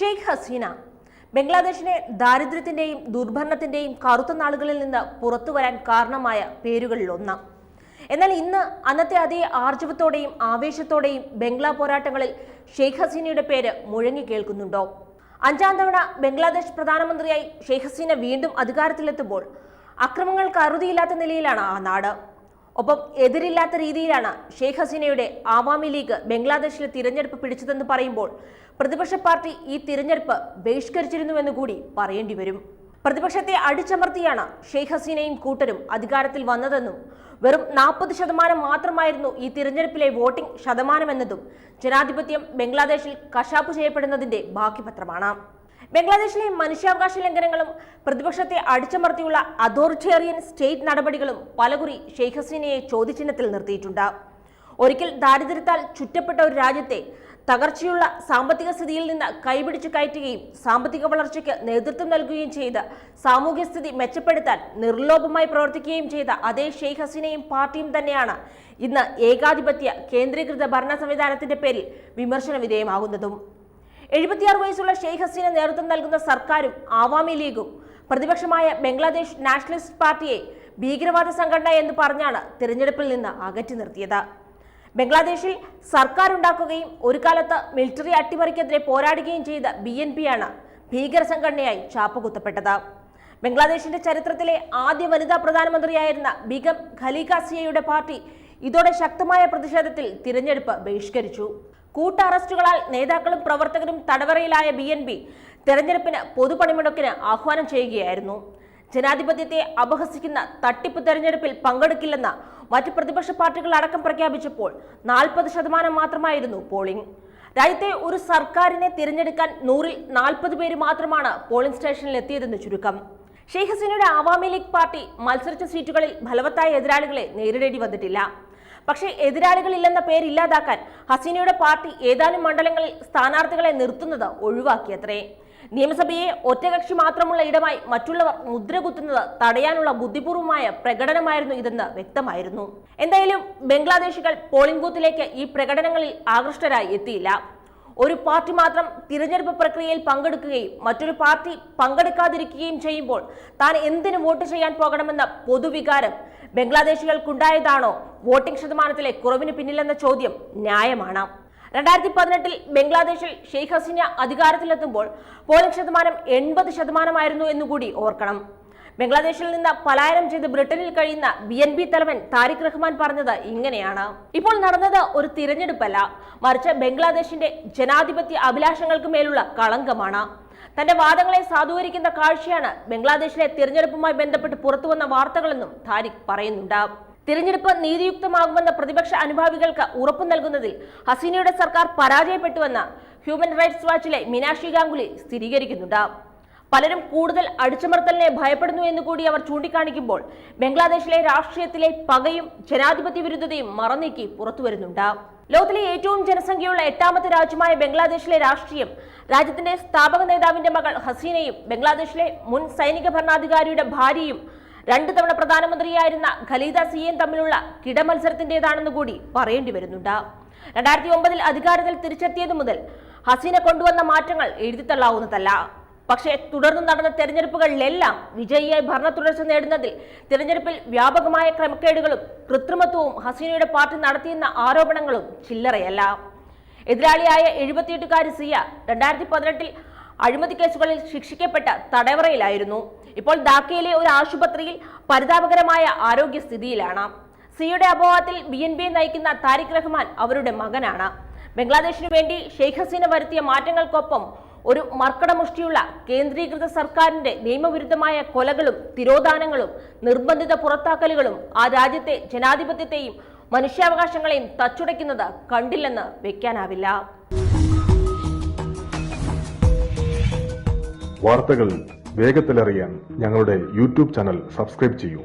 ഷെയ്ഖ് ഹസീന ബംഗ്ലാദേശിനെ ദാരിദ്ര്യത്തിന്റെയും ദുർഭരണത്തിന്റെയും കറുത്ത നാളുകളിൽ നിന്ന് പുറത്തു വരാൻ കാരണമായ പേരുകളിൽ ഒന്ന്. എന്നാൽ ഇന്ന് അന്നത്തെ അതേ ആർജവത്തോടെയും ആവേശത്തോടെയും ബംഗ്ലാ പോരാട്ടങ്ങളിൽ ഷെയ്ഖ് ഹസീനയുടെ പേര് മുഴങ്ങി കേൾക്കുന്നുണ്ടോ? അഞ്ചാം തവണ ബംഗ്ലാദേശ് പ്രധാനമന്ത്രിയായി ഷെയ്ഖ് ഹസീന വീണ്ടും അധികാരത്തിലെത്തുമ്പോൾ അക്രമങ്ങൾക്ക് അറുതിയില്ലാത്ത നിലയിലാണ് ആ നാട്. ഒപ്പം എതിരില്ലാത്ത രീതിയിലാണ് ഷെയ്ഖ് ഹസീനയുടെ ആവാമി ലീഗ് ബംഗ്ലാദേശിലെ തിരഞ്ഞെടുപ്പ് പിടിച്ചതെന്ന് പറയുമ്പോൾ പ്രതിപക്ഷ പാർട്ടി ഈ തിരഞ്ഞെടുപ്പ് ബഹിഷ്കരിച്ചിരുന്നുവെന്ന് കൂടി പറയേണ്ടി വരും. പ്രതിപക്ഷത്തെ അടിച്ചമർത്തിയാണ് ഷെയ്ഖ് ഹസീനയും കൂട്ടരും അധികാരത്തിൽ വന്നതെന്നും വെറും നാൽപ്പത് ശതമാനം മാത്രമായിരുന്നു ഈ തിരഞ്ഞെടുപ്പിലെ വോട്ടിംഗ് ശതമാനമെന്നതും ജനാധിപത്യം ബംഗ്ലാദേശിൽ കശാപ്പ് ചെയ്യപ്പെടുന്നതിന്റെ ബാക്കിപത്രമാണ് ബംഗ്ലാദേശിലെ മനുഷ്യാവകാശ ലംഘനങ്ങളും പ്രതിപക്ഷത്തെ അടിച്ചമർത്തിയുള്ള അതോറിറ്റേറിയൻ സ്റ്റേറ്റ് നടപടികളും പലകുറി ഷെയ്ഖ് ഹസീനയെ ചോദ്യചിഹ്നത്തിൽ നിർത്തിയിട്ടുണ്ട്. ഒരിക്കൽ ദാരിദ്ര്യത്താൽ ചുറ്റപ്പെട്ട ഒരു രാജ്യത്തെ തകർച്ചയുള്ള സാമ്പത്തിക സ്ഥിതിയിൽ നിന്ന് കൈപിടിച്ചു കയറ്റുകയും സാമ്പത്തിക വളർച്ചയ്ക്ക് നേതൃത്വം നൽകുകയും ചെയ്ത് സാമൂഹ്യസ്ഥിതി മെച്ചപ്പെടുത്താൻ നിർലോഭമായി പ്രവർത്തിക്കുകയും ചെയ്ത അതേ ഷെയ്ഖ് ഹസീനയും പാർട്ടിയും തന്നെയാണ് ഇന്ന് ഏകാധിപത്യ കേന്ദ്രീകൃത ഭരണ സംവിധാനത്തിന്റെ പേരിൽ വിമർശന വിധേയമാകുന്നതും. എഴുപത്തിയാറ് വയസ്സുള്ള ഷെയ്ഖ് ഹസീന നേതൃത്വം നൽകുന്ന സർക്കാരും ആവാമി ലീഗും പ്രതിപക്ഷമായ ബംഗ്ലാദേശ് നാഷണലിസ്റ്റ് പാർട്ടിയെ ഭീകരവാദ സംഘടന എന്ന് പറഞ്ഞാണ് തിരഞ്ഞെടുപ്പിൽ നിന്ന് അകറ്റി നിർത്തിയത്. ബംഗ്ലാദേശിൽ സർക്കാർ ഉണ്ടാക്കുകയും ഒരു കാലത്ത് മിലിറ്ററി അട്ടിമറിക്കെതിരെ പോരാടുകയും ചെയ്ത ബി എൻ പിയാണ് ഭീകര സംഘടനയായി ചാപ്പുകുത്തപ്പെട്ടത്. ബംഗ്ലാദേശിന്റെ ചരിത്രത്തിലെ ആദ്യ വനിതാ പ്രധാനമന്ത്രിയായിരുന്ന ബിഗം ഖലീഖാസിയയുടെ പാർട്ടി ഇതോടെ ശക്തമായ പ്രതിഷേധത്തിൽ തിരഞ്ഞെടുപ്പ് ബഹിഷ്കരിച്ചു. കൂട്ട അറസ്റ്റുകളാൽ നേതാക്കളും പ്രവർത്തകരും തടവറയിലായ ബി എൻ പി തെരഞ്ഞെടുപ്പിന് പൊതുപണിമുടക്കിന് ആഹ്വാനം ചെയ്യുകയായിരുന്നു. ജനാധിപത്യത്തെ അപഹസിക്കുന്ന തട്ടിപ്പ് തെരഞ്ഞെടുപ്പിൽ പങ്കെടുക്കില്ലെന്ന് മറ്റ് പ്രതിപക്ഷ പാർട്ടികൾ അടക്കം പ്രഖ്യാപിച്ചപ്പോൾ നാൽപ്പത് ശതമാനം മാത്രമായിരുന്നു പോളിംഗ്. രാജ്യത്തെ ഒരു സർക്കാരിനെ തിരഞ്ഞെടുക്കാൻ നൂറിൽ നാൽപ്പത് പേര് മാത്രമാണ് പോളിംഗ് സ്റ്റേഷനിൽ എത്തിയതെന്ന് ചുരുക്കം. ഷെയ്ഖ് ഹസീനയുടെ ആവാമി ലീഗ് പാർട്ടി മത്സരിച്ച സീറ്റുകളിൽ ഫലവത്തായ എതിരാളികളെ നേരിടേണ്ടി വന്നിട്ടില്ല. പക്ഷേ എതിരാളികളില്ലെന്ന പേരില്ലാതാക്കാൻ ഹസീനയുടെ പാർട്ടി ഏതാനും മണ്ഡലങ്ങളിൽ സ്ഥാനാർത്ഥികളെ നിർത്തുന്നത് ഒഴിവാക്കിയത്രേ. നിയമസഭയെ ഒറ്റകക്ഷി മാത്രമുള്ള ഇടമായി മറ്റുള്ളവർ മുദ്രകുത്തുന്നത് തടയാനുള്ള ബുദ്ധിപൂർവമായ പ്രകടനമായിരുന്നു ഇതെന്ന് വ്യക്തമായിരുന്നു. എന്തായാലും ബംഗ്ലാദേശികൾ പോളിംഗ് ബൂത്തിലേക്ക് ഈ പ്രകടനങ്ങളിൽ ആകൃഷ്ടരായി എത്തിയില്ല. ഒരു പാർട്ടി മാത്രം തിരഞ്ഞെടുപ്പ് പ്രക്രിയയിൽ പങ്കെടുക്കുകയും മറ്റൊരു പാർട്ടി പങ്കെടുക്കാതിരിക്കുകയും ചെയ്യുമ്പോൾ താൻ എന്തിനു വോട്ട് ചെയ്യാൻ പോകണമെന്ന പൊതുവികാരം ബംഗ്ലാദേശികൾക്കുണ്ടായതാണോ? വോട്ടിംഗ് ശതമാനത്തിലെ കുറവിന് പിന്നിലെന്ന ചോദ്യം ന്യായമാണ്. രണ്ടായിരത്തി പതിനെട്ടിൽ ബംഗ്ലാദേശിൽ ഷെയ്ഖ് ഹസീന അധികാരത്തിലെത്തുമ്പോൾ പോളിംഗ് ശതമാനം എൺപത് ശതമാനമായിരുന്നു എന്നുകൂടി ഓർക്കണം. ബംഗ്ലാദേശിൽ നിന്ന് പലായനം ചെയ്ത് ബ്രിട്ടനിൽ കഴിയുന്ന ബി എൻ പി തലവൻ താരിഖ് റഹ്മാൻ പറഞ്ഞത് ഇങ്ങനെയാണ്. ഇപ്പോൾ നടന്നത് ഒരു തിരഞ്ഞെടുപ്പല്ല. മറിച്ച് ബംഗ്ലാദേശിന്റെ ജനാധിപത്യ അഭിലാഷങ്ങൾക്ക് മേലുള്ള കളങ്കമാണ്. തന്റെ വാദങ്ങളെ സാധൂകരിക്കുന്ന കാഴ്ചയാണ് ബംഗ്ലാദേശിലെ തിരഞ്ഞെടുപ്പുമായി ബന്ധപ്പെട്ട് പുറത്തുവന്ന വാർത്തകളെന്നും താരിഖ് പറയുന്നുണ്ട്. തിരഞ്ഞെടുപ്പ് നീതിയുക്തമാകുമെന്ന പ്രതിപക്ഷ അനുഭാവികൾക്ക് ഉറപ്പു നൽകുന്നതിൽ ഹസീനയുടെ സർക്കാർ പരാജയപ്പെട്ടുവെന്ന് ഹ്യൂമൻ റൈറ്റ്സ് വാച്ചിലെ മീനാക്ഷി ഗാംഗുലി സ്ഥിരീകരിക്കുന്നുണ്ട്. പലരും കൂടുതൽ അടിച്ചമർത്തലിനെ ഭയപ്പെടുന്നു എന്ന് കൂടി അവർ ചൂണ്ടിക്കാണിക്കുമ്പോൾ ബംഗ്ലാദേശിലെ രാഷ്ട്രീയത്തിലെ പകയും ജനാധിപത്യ വിരുദ്ധതയും മറന്നേക്കി പുറത്തു വരുന്നുണ്ട്. ലോകത്തിലെ ഏറ്റവും ജനസംഖ്യയുള്ള എട്ടാമത്തെ രാജ്യമായ ബംഗ്ലാദേശിലെ രാഷ്ട്രീയം രാജ്യത്തിന്റെ സ്ഥാപക നേതാവിന്റെ മകൾ ഹസീനയും ബംഗ്ലാദേശിലെ മുൻ സൈനിക ഭരണാധികാരിയുടെ ഭാര്യയും രണ്ടു തവണ പ്രധാനമന്ത്രിയായിരുന്ന ഖലീദ സിയയും തമ്മിലുള്ള കിടമത്സരത്തിന്റേതാണെന്ന് കൂടി പറയേണ്ടി വരുന്നുണ്ട്. രണ്ടായിരത്തി ഒമ്പതിൽ അധികാരത്തിൽ തിരിച്ചെത്തിയതു മുതൽ ഹസീന കൊണ്ടുവന്ന മാറ്റങ്ങൾ എഴുതിത്തള്ളാവുന്നതല്ല. പക്ഷേ തുടർന്ന് നടന്ന തെരഞ്ഞെടുപ്പുകളിലെല്ലാം വിജയിയായി ഭരണ തുടർച്ച നേടുന്നതിൽ തെരഞ്ഞെടുപ്പിൽ വ്യാപകമായ ക്രമക്കേടുകളും കൃത്രിമത്വവും ഹസീനയുടെ പാർട്ടി നടത്തിയെന്ന ആരോപണങ്ങളും ചില്ലറയല്ല. എതിരാളിയായ എഴുപത്തിയെട്ടുകാരി സിയ രണ്ടായിരത്തി പതിനെട്ടിൽ അഴിമതി കേസുകളിൽ ശിക്ഷിക്കപ്പെട്ട തടവറയിലായിരുന്നു. ഇപ്പോൾ ധാക്കയിലെ ഒരു ആശുപത്രിയിൽ പരിതാപകരമായ ആരോഗ്യസ്ഥിതിയിലാണ്. സിയുടെ അഭാവത്തിൽ ബി എൻ ബി നയിക്കുന്ന താരിഖ് റഹ്മാൻ അവരുടെ മകനാണ്. ബംഗ്ലാദേശിനു വേണ്ടി ഷെയ്ഖ് ഹസീന വരുത്തിയ മാറ്റങ്ങൾക്കൊപ്പം ഒരു മർക്കടമുഷ്ടിയുള്ള കേന്ദ്രീകൃത സർക്കാരിന്റെ നിയമവിരുദ്ധമായ കൊലകളും തിരോധാനങ്ങളും നിർബന്ധിത പുറത്താക്കലുകളും ആ രാജ്യത്തെ ജനാധിപത്യത്തെയും മനുഷ്യാവകാശങ്ങളെയും തച്ചുടയ്ക്കുന്നത് കണ്ടില്ലെന്ന് വെക്കാനാവില്ല. വാർത്തകൾ വേഗത്തിലറിയാൻ ഞങ്ങളുടെ യൂട്യൂബ് ചാനൽ സബ്സ്ക്രൈബ് ചെയ്യൂ.